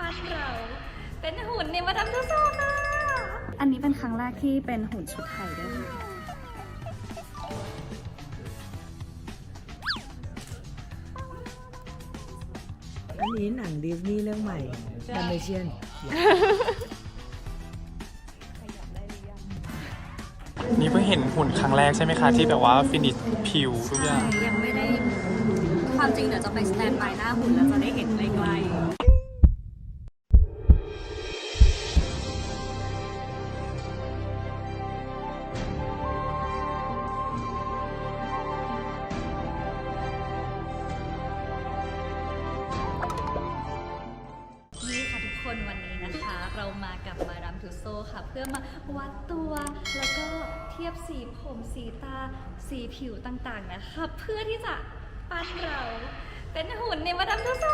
ปั้นเรา เป็นหุ่นในมาดามทุสโซค่ะ อันนี้เป็นครั้งแรกที่เป็นหุ่นชุดไทยด้วยค่ะอันนี้หนังดิสนีย์เรื่องใหม่ดัมเมเชียนนี่เพิ่งเห็นหุ่นครั้งแรกใช่ไหมคะ ที่แบบว่าฟินิชผิวทุกอย่างยังไม่ได้ ความจริงเดี๋ยวจะไปสแตนบายหน้าหุ่นแล้วจะได้เห็นใกล้ๆ ทูโซค่ะ เพื่อมาวัดตัวแล้วก็เทียบสีผมสีตาสีผิวต่างๆนะคะ เพื่อที่จะปั้นเราเป็นหุ่นในมาดามทุสโซ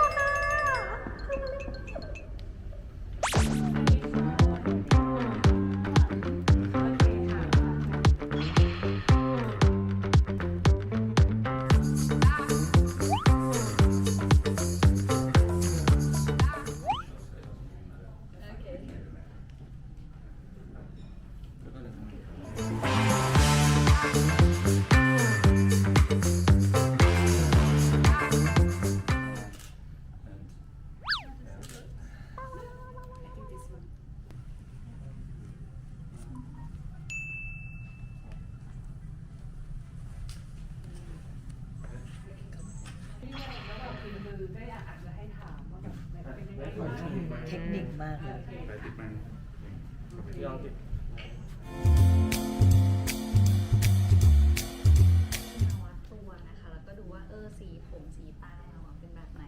คนิคมากเลยมาวัดตัวนะคะ แล้วก็ดูว่าเออสีผมสีตาเราอะเป็นแบบไหน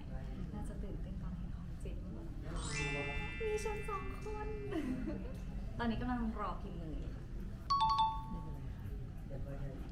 น่าจะตื่นเต้นตอนเห็นของจริงมีฉันสองคน ตอนนี้กำลังรอพิมพ์มืออยู่ค่ะ Perfect.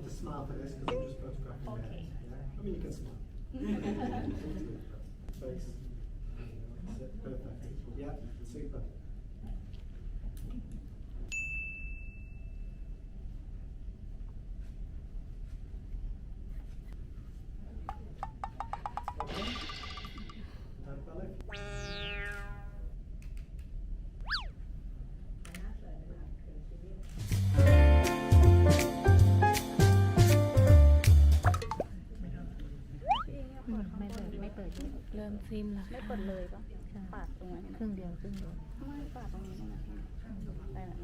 don't smile for this because I'm just photographing Okay. it. Yeah? I mean, you can smile. Face. Perfect. Yeah, super. ครึ่งเดียวครึ่งเดียวไม่ปาดตรงนี้นะได้แล้ว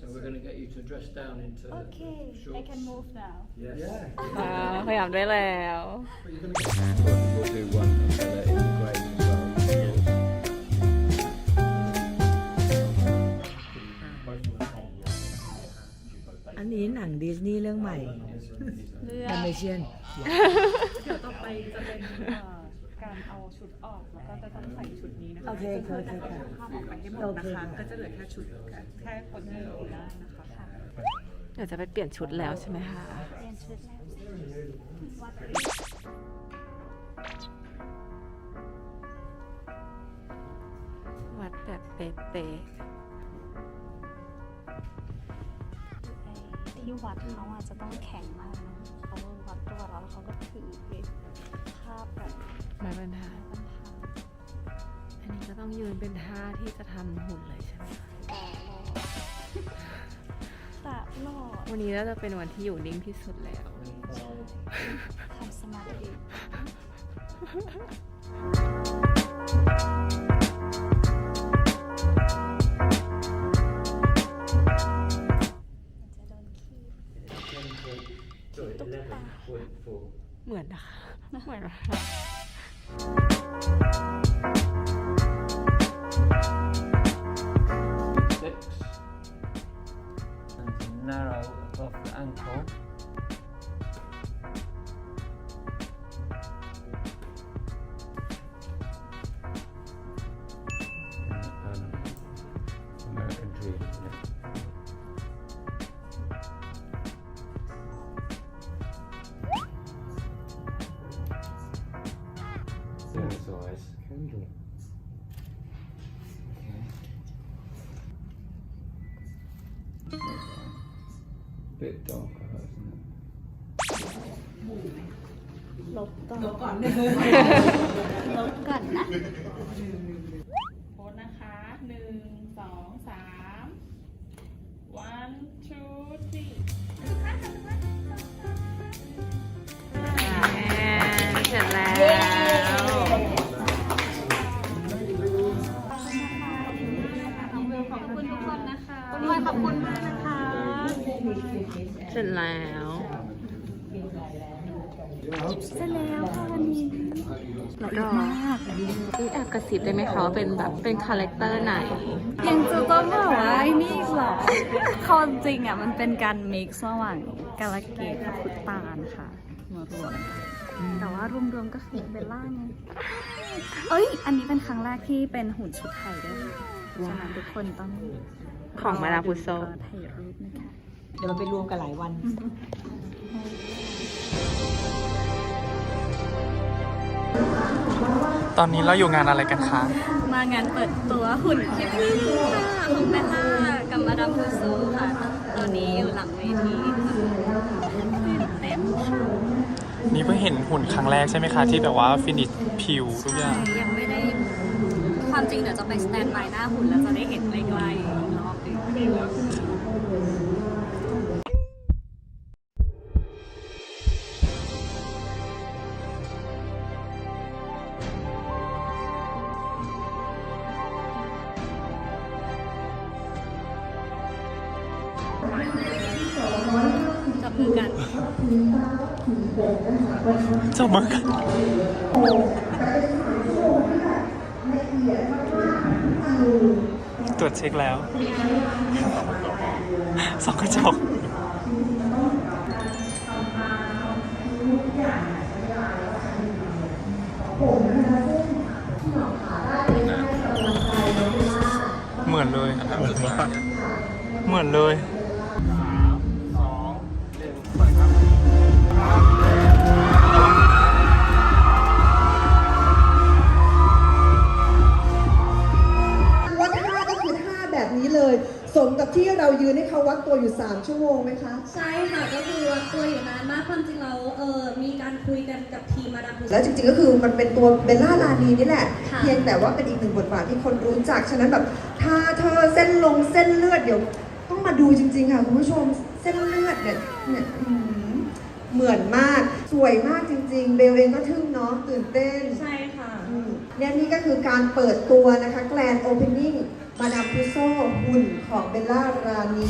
So we're going to get you to dress down into Okay, I shorts. can move now. Yes. อ่าพยายามได้แล้ว We'll do one colour in the grey as well. อันนี้หนังดิสนีย์เรื่องใหม่เลือแอนิเมชันเดี๋ยวต่อไปจะเป็น การเอาชุดออกแล้วก็จะต้องใส่ชุดนี้นะคะโอเคซึ่งโอเคจะค่ะภาพออกไปให้หมดนะคะ ก็จะเหลือแค่ชุดแค่คนที่อยู่ได้นะคะเดี๋ยวจะไปเปลี่ยนชุดแล้วใช่ไหมคะเปลี่ยนชุดแล้ววัดวัดแบบเป๊ะที่วัดเขาอาจจะต้องแข็งมากนะเขาวัดตัวเราแล้วเขาก็ถือภาพแบบๆ ไม้บรรทัดบรรทัดอันนี้ก็ต้องยืนเป็นท่าที่จะทำหุ่นเลยใช่ไหมคะแต่หล่อวันนี้น่าจะเป็นวันที่อยู่นิ่งที่สุดแล้วทำสมาธิจะโดนขี้ Sorry, 11 point four. เหมือนนะคะ เหมือนนะคะ Six. And narrow above the ankle. Size candle. Bit darker, isn't it? ลบก่อน ขอบคุณมากนะคะ เสร็จแล้วเสร็จแล้วค่ะวันนี้แล้วก็นี่แอบกระซิบได้ไหมคะว่าเป็นแบบเป็นคาแรคเตอร์ไหน ยังจะต้องแบบว่าไอ้นี่อีกเหรอความจริงอะมันเป็นการมิกซ์ระหว่างกาลเกตกับพุตตานค่ะมารวมแต่ว่ารวมๆก็คือเบลล่าไงเอ้ย อันนี้เป็นครั้งแรกที่เป็นหุ่นชุดไทยด้วยค่ะฉะนั้นทุกคนต้อง ของมาดามพุโซรอถ่ายรูปนะคะ เดี๋ยวมันไปรวมกันหลายวันตอนนี้เราอยู่งานอะไรกันคะ มางานเปิดตัวหุ่นพี่พี่ค่ะของเบลล่ากับมาดามทูโซค่ะ ตอนนี้อยู่หลังเวทีค่ะตื่นเต้นค่ะนี่เพิ่งเห็นหุ่นครั้งแรกใช่ไหมคะ ที่แบบว่าฟินิชผิวทุกอย่างยังไม่ได้ ความจริงเดี๋ยวจะไปสแตนบายหน้าหุ่นแล้วจะได้เห็นใกล้ๆอีกรอบหนึงจับมือกัน เจ้ามือกัน ตรวจเช็คแล้วสองกระจกเหมือนเลยเหมือนเลย ที่เรายืนให้เขาวัดตัวอยู่ 3 ชั่วโมงไหมคะ ใช่ค่ะก็คือวัดตัวอยู่นานมากความจริงเราเออมีการคุยกันกับทีมมาดามพุโซแล้วจริงๆก็คือมันเป็นตัวเบลล่าลานีนี่แหละ ค่ะ เพียงแต่ว่าเป็นอีกหนึ่งบทบาทที่คนรู้จัก ฉะนั้นแบบท่าเธอเส้นลงเส้นเลือดเดี๋ยว ต้องมาดูจริง ๆ ค่ะคุณผู้ชมเส้นเลือดเนี่ยเนี่ยอื้อหือเหมือนมากสวยมากจริง ๆ เบลเองก็ทึ่งเนาะตื่นเต้น ใช่ค่ะ อืมเนี่ยนี่ก็คือการเปิดตัวนะคะแกลนโอเพนนิ่ง มาดามพุโซหุ่นของเบลล่ารานี